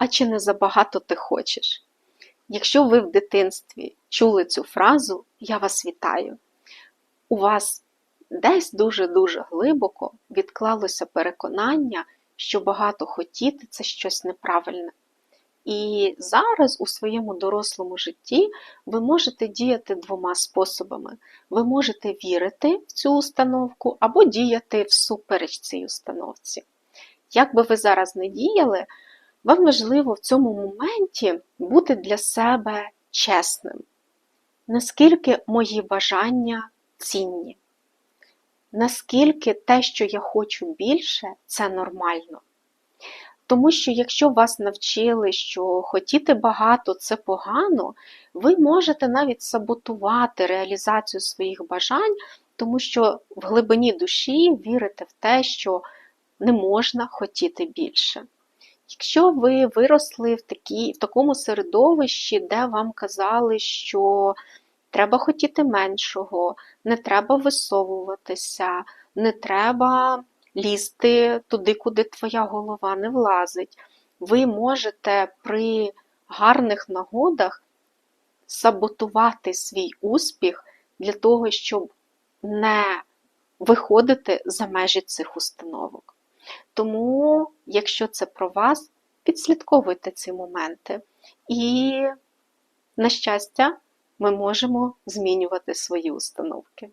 а чи не забагато ти хочеш? Якщо ви в дитинстві чули цю фразу, я вас вітаю. У вас десь дуже-дуже глибоко відклалося переконання, що багато хотіти це щось неправильне. І зараз у своєму дорослому житті ви можете діяти двома способами. Ви можете вірити в цю установку або діяти всупереч цій установці. Як би ви зараз не діяли, вам важливо в цьому моменті бути для себе чесним. Наскільки мої бажання цінні, наскільки те, що я хочу більше, це нормально. Тому що якщо вас навчили, що хотіти багато це погано, ви можете навіть саботувати реалізацію своїх бажань, тому що в глибині душі вірите в те, що не можна хотіти більше. Якщо ви виросли в, такі, в такому середовищі, де вам казали, що треба хотіти меншого, не треба висовуватися, не треба лізти туди, куди твоя голова не влазить, ви можете при гарних нагодах саботувати свій успіх для того, щоб не виходити за межі цих установок. Тому, якщо це про вас, підслідковуйте ці моменти. І, на щастя, ми можемо змінювати свої установки.